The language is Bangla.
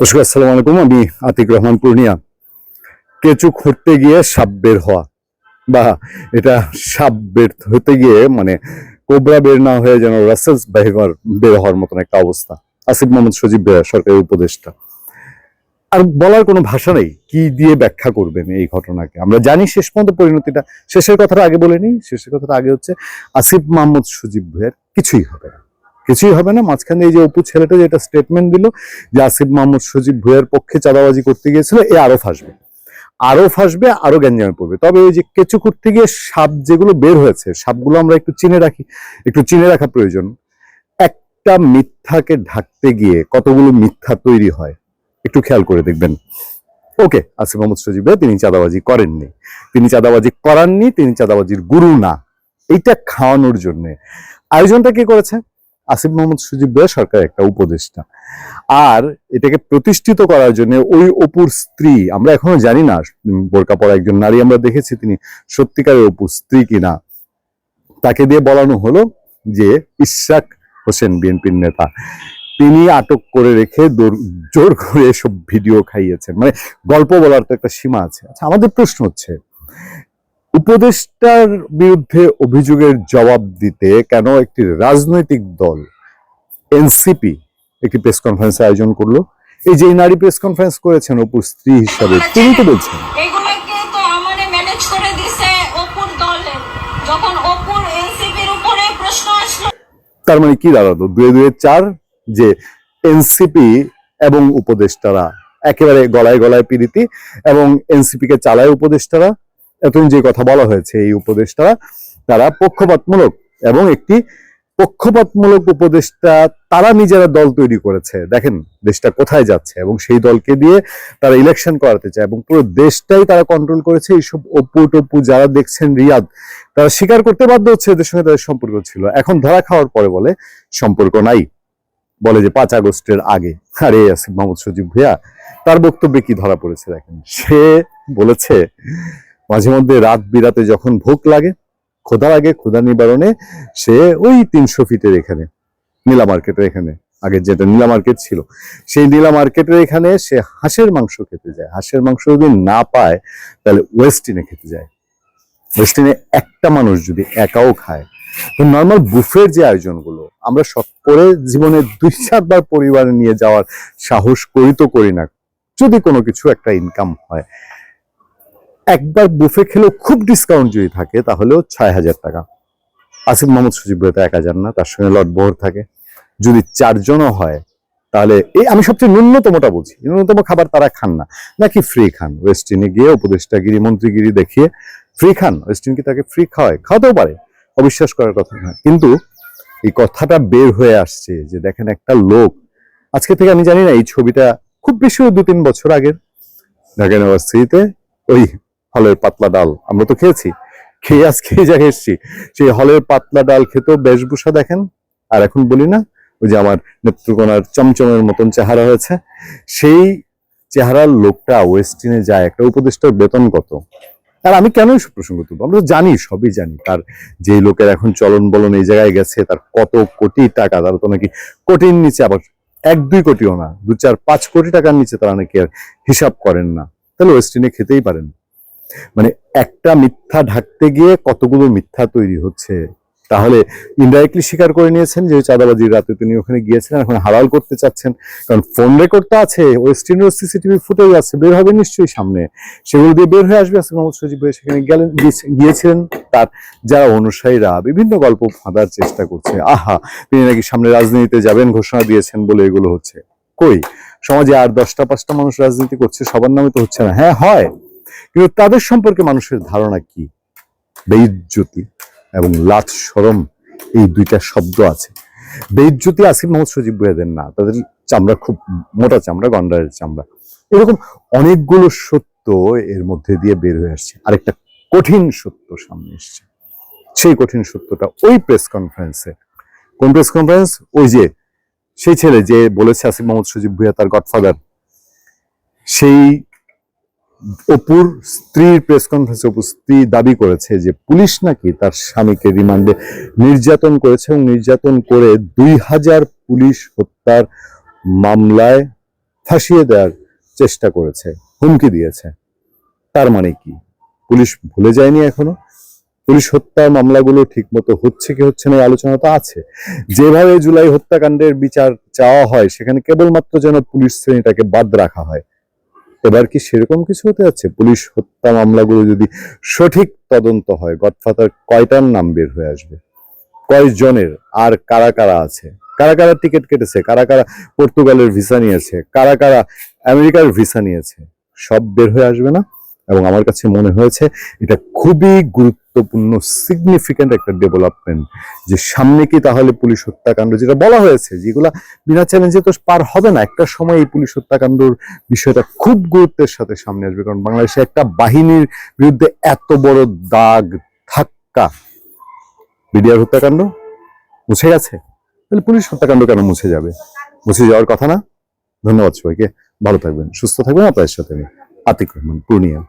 দর্শক, আসসালামু আলাইকুম। আমি আতিক রহমান পূর্ণিয়া। কেঁচু খুঁড়তে গিয়ে সাপ বের হওয়া বা এটা সাপ বের হতে গিয়ে মানে কোবরা বের না হয়ে যেন রাসেলস বাহিবার বের হওয়ার মতন একটা অবস্থা। আসিফ মোহাম্মদ সজীব সরকারি উপদেষ্টা। আর বলার কোনো ভাষা নেই, কি দিয়ে ব্যাখ্যা করবেন এই ঘটনাকে? আমরা জানি শেষ পর্যন্ত পরিণতিটা। শেষের কথাটা আগে বলে নিই। শেষের কথাটা আগে হচ্ছে, আসিফ মোহাম্মদ সজীব ভাইয়ের কিছুই হবে না। কিছুই হবে না। মাঝখানে এই যে অপু ছেলেটা যেটা স্টেটমেন্ট দিল যে আসিফ মাহমুদ সজীব ভুইয়ার পক্ষে চাঁদাবাজি করতে গিয়েছিল, এ আরও ফাঁসবে। আরও ফাঁসবে, আরও গ্যাঞ্জামে পড়বে। তবে ওই যে কেঁচু করতে গিয়ে সাপ যেগুলো বের হয়েছে, সাপগুলো আমরা একটু চিনে রাখি, একটু চিনে রাখা প্রয়োজন। একটা মিথ্যাকে ঢাকতে গিয়ে কতগুলো মিথ্যা তৈরি হয়, একটু খেয়াল করে দেখবেন। ওকে, আসিফ মাহমুদ সজীব তিনি চাঁদাবাজি করেননি। তিনি চাঁদাবাজি করাননি, তিনি চাঁদাবাজির গুরু না। এইটা খাওয়ানোর জন্য। আয়োজনটা কে করেছে? আসিফ মোহাম্মদ সুজিব ভাই সরকার একটা উপদেষ্টা। আর এটাকে প্রতিষ্ঠিত করার জন্য ওই অপুর স্ত্রী, আমরা এখনও জানি না বোরকা পরা একজন নারী আমরা দেখেছি, তিনি সত্যিকারের অপুর স্ত্রী কিনা। তাকে দিয়ে বলানো হলো যে ইশাক হোসেন বিএনপির নেতা, তিনি আটক করে রেখে জোর করে এসব ভিডিও খাইয়েছেন। মানে গল্প বলার তো একটা সীমা আছে। আচ্ছা আমাদের প্রশ্ন হচ্ছে উপদেষ্টার বিরুদ্ধে অভিযোগের জবাব দিতে কেন একটি রাজনৈতিক দল এনসিপি একটি প্রেস কনফারেন্স আয়োজন করল। এই যে নারী প্রেস কনফারেন্স করেছেন অপুর স্ত্রী হিসাবে তিনি তো বলছেন তার মানে কি দাঁড়াল দুয়ে দুয়ে চার যে এনসিপি এবং উপদেষ্টারা একেবারে গলায় গলায় পিরিতি এবং এনসিপি কে চালায় উপদেষ্টারা এখন যে কথা বলা হয়েছে এই উপদেষ্টারা তারা পক্ষপাতমূলক এবং একটি পক্ষপাতমূলক উপদেষ্টা তারা নিজেরা দল তৈরি করেছে। দেখেন দেশটা কোথায় যাচ্ছে এবং সেই দলকে দিয়ে তারা ইলেকশন করাতে চায় এবং পুরো দেশটাই তারা কন্ট্রোল করেছে। এইসব অপু টপু যারা দেখছেন রিয়াদ, তারা স্বীকার করতে বাধ্য হচ্ছে এদের সঙ্গে তাদের সম্পর্ক ছিল। এখন ধরা খাওয়ার পরে বলে, সম্পর্ক নাই। বলে যে পাঁচ আগস্টের আগে। আরে আসিফ মোহাম্মদ সজিব ভুয়া তার বক্তব্যে কি ধরা পড়েছে দেখেন? সে বলেছে মাঝে মধ্যে রাত বিরাতে যখন ভোক লাগে খোদার আগে খোদা নিবারণে, সে ওই তিনশো ফিটের এখানে, নীলা মার্কেটের এখানে, আগে যেটা নীলা মার্কেট ছিল, সেই নীলা মার্কেটের এখানে সে হাঁসের মাংস খেতে যায়। হাঁসের মাংস যদি না পায়, তাহলে ওয়েস্টিনে খেতে যায়। ওয়েস্টিনে একটা মানুষ যদি একাও খায়, তো নর্মাল বুফের যে আয়োজনগুলো, আমরা সব করে জীবনে দুই চারবার পরিবার নিয়ে যাওয়ার সাহস করি তো করি না। যদি কোনো কিছু একটা ইনকাম হয় একবার বুফে খেলেও খুব ডিসকাউন্ট যদি থাকে, তাহলেও ছয় হাজার টাকা। আসিফ মোহাম্মদ সজিব তো এক হাজার না, তার সঙ্গে লটবহর থাকে। যদি চারজনও হয়, তাহলে এই আমি সবচেয়ে ন্যূনতমটা বলছি, ন্যূনতম খাবার তারা খান না। নাকি ফ্রি খান। ওয়েস্ট ওয়েস্টিনে গিয়ে উপদেষ্টাগিরি মন্ত্রীগিরি দেখিয়ে ফ্রি খান। ওয়েস্টিন কি তাকে ফ্রি খাওয়ায়? খাওয়াতেও পারে। অবিশ্বাস করার কথা না কিন্তু এই কথাটা বের হয়ে আসছে যে দেখেন একটা লোক, আজকে থেকে আমি জানি না, এই ছবিটা খুব বেশি দু তিন বছর আগের। ঢাকা ইউনিভার্সিটিতে ওই হলের পাতলা ডাল। আমরা তো খেয়েছি। খেয়ে আজকে জায়গায় এসেছি। সেই হলের পাতলা ডাল খেতেও বেশভূষা দেখেন। আর এখন বলি না, ওই যে আমার নেত্রকোনার চমচমের মতন চেহারা হয়েছে। সেই চেহারার লোকটা ওয়েস্টিনে যায়, একটা উপদেষ্টার বেতন কত? আর আমি কেন এসব প্রসঙ্গ তুলবো? আমরা জানি, সবই জানি। তার যে লোকের এখন চলন বলন এই জায়গায় গেছে, তার কত কোটি টাকা, তার তো নাকি কোটির নিচে আবার এক দুই কোটিও না, দু চার পাঁচ কোটি টাকার নিচে তারা নাকি আর হিসাব করেন না। তাহলে ওয়েস্টিনে খেতেই পারেন। মানে একটা মিথ্যা ঢাকতে গিয়ে কতগুলো মিথ্যা তৈরি হচ্ছে? তাহলে ইনডাইরেক্টলি স্বীকার করে নিয়েছেন যে চাঁদাবাজির রাতে তিনি ওখানে গিয়েছিলেন, এখন হালাল করতে চাচ্ছেন। কারণ ফোন রেকর্ড তো আছে ওয়েস্টিনের সিসিটিভি ফুটেজ আছে, বের হবে নিশ্চয়ই সামনে। সেগুলো দিয়ে বের হয়ে আসবে আসিফ মোহাম্মদ সজিব ভাই, সেখানে গেলেন গিয়েছিলেন তার যারা অনুসারীরা। বিভিন্ন গল্প ফাঁদার চেষ্টা করছে। আহা, তিনি নাকি সামনে রাজনীতিতে যাবেন ঘোষণা দিয়েছেন বলে এগুলো হচ্ছে। কই? সমাজে আর দশটা পাঁচটা মানুষ রাজনীতি করছে, সবার নামে তো হচ্ছে না। হ্যাঁ হয়। কিন্তু তাদের সম্পর্কে মানুষের ধারণা কি? বেইজ্জতি এবং লাত সরম এই দুইটা শব্দ আছে। বেইজ্জতি আসিফ মোহাম্মদ সজিব ভুয়াদের না, তাদের চামড়া খুব মোটা চামড়া, গন্ডারের চামড়া। এরকম অনেকগুলো সত্য এর মধ্যে দিয়ে বের হয়ে আসছে। আরেকটা কঠিন সত্য সামনে এসছে। সেই কঠিন সত্যটা ওই প্রেস কনফারেন্সে। কোন প্রেস কনফারেন্স? ওই যে সেই ছেলে যে বলেছে আসিফ মোহাম্মদ সজিব ভুইয়া তার গডফাদার। সেই অপুর স্ত্রীর প্রেস কনফারেন্সে অপুর স্ত্রী দাবি করেছে যে পুলিশ নাকি তার স্বামীকে রিমান্ডে নির্যাতন করেছে এবং নির্যাতন করে দুই হাজার পুলিশ হত্যার মামলায় ফাঁসিয়ে দেওয়ার চেষ্টা করেছে, হুমকি দিয়েছে। তার মানে কি? পুলিশ ভুলে যায়নি এখনও? পুলিশ হত্যা মামলাগুলো ঠিক মতো হচ্ছে কি হচ্ছে না আলোচনা তো আছে। যেভাবে জুলাই হত্যাকাণ্ডের বিচার চাওয়া হয়, সেখানে কেবলমাত্র যেন পুলিশ শ্রেণীটাকে বাদ রাখা হয়। এবার কি সেরকম কিছু হতে যাচ্ছে? পুলিশ হত্যা মামলাগুলো যদি সঠিক তদন্ত হয়, গডফাদার কয়টার নাম বের হয়ে আসবে? কয়জনের? আর কারা কারা আছে? কারা কারা টিকিট কেটেছে? কারা কারা পর্তুগালের ভিসা নিয়েছে? কারা কারা আমেরিকার ভিসা নিয়েছে? সব বের হয়ে আসবে না? এবং আমার কাছে মনে হয়েছে এটা খুবই গুরুত্বপূর্ণ সিগনিফিক্যান্ট একটা ডেভেলপমেন্ট যে সামনে কি তাহলে পুলিশ হত্যাকাণ্ড, যেটা বলা হয়েছে, যেগুলা বিনা চ্যালেঞ্জে তো পার হবে না, একটা সময় এই পুলিশ হত্যাকাণ্ডর বিষয়টা খুব গুরুত্বের সাথে সামনে আসবে, কারণ বাংলাদেশে একটা বাহিনীর বিরুদ্ধে এত বড় দাগ, ধাক্কা বিডিআর হত্যাকাণ্ড মুছে গেছে? তাহলে পুলিশ হত্যাকাণ্ড কেন মুছে যাবে? মুছে যাওয়ার কথা না? ধন্যবাদ সবাইকে, ভালো থাকবেন, সুস্থ থাকবেন, আপনাদের সাথে আমি আতিক রহমান, পূর্ণিয়া।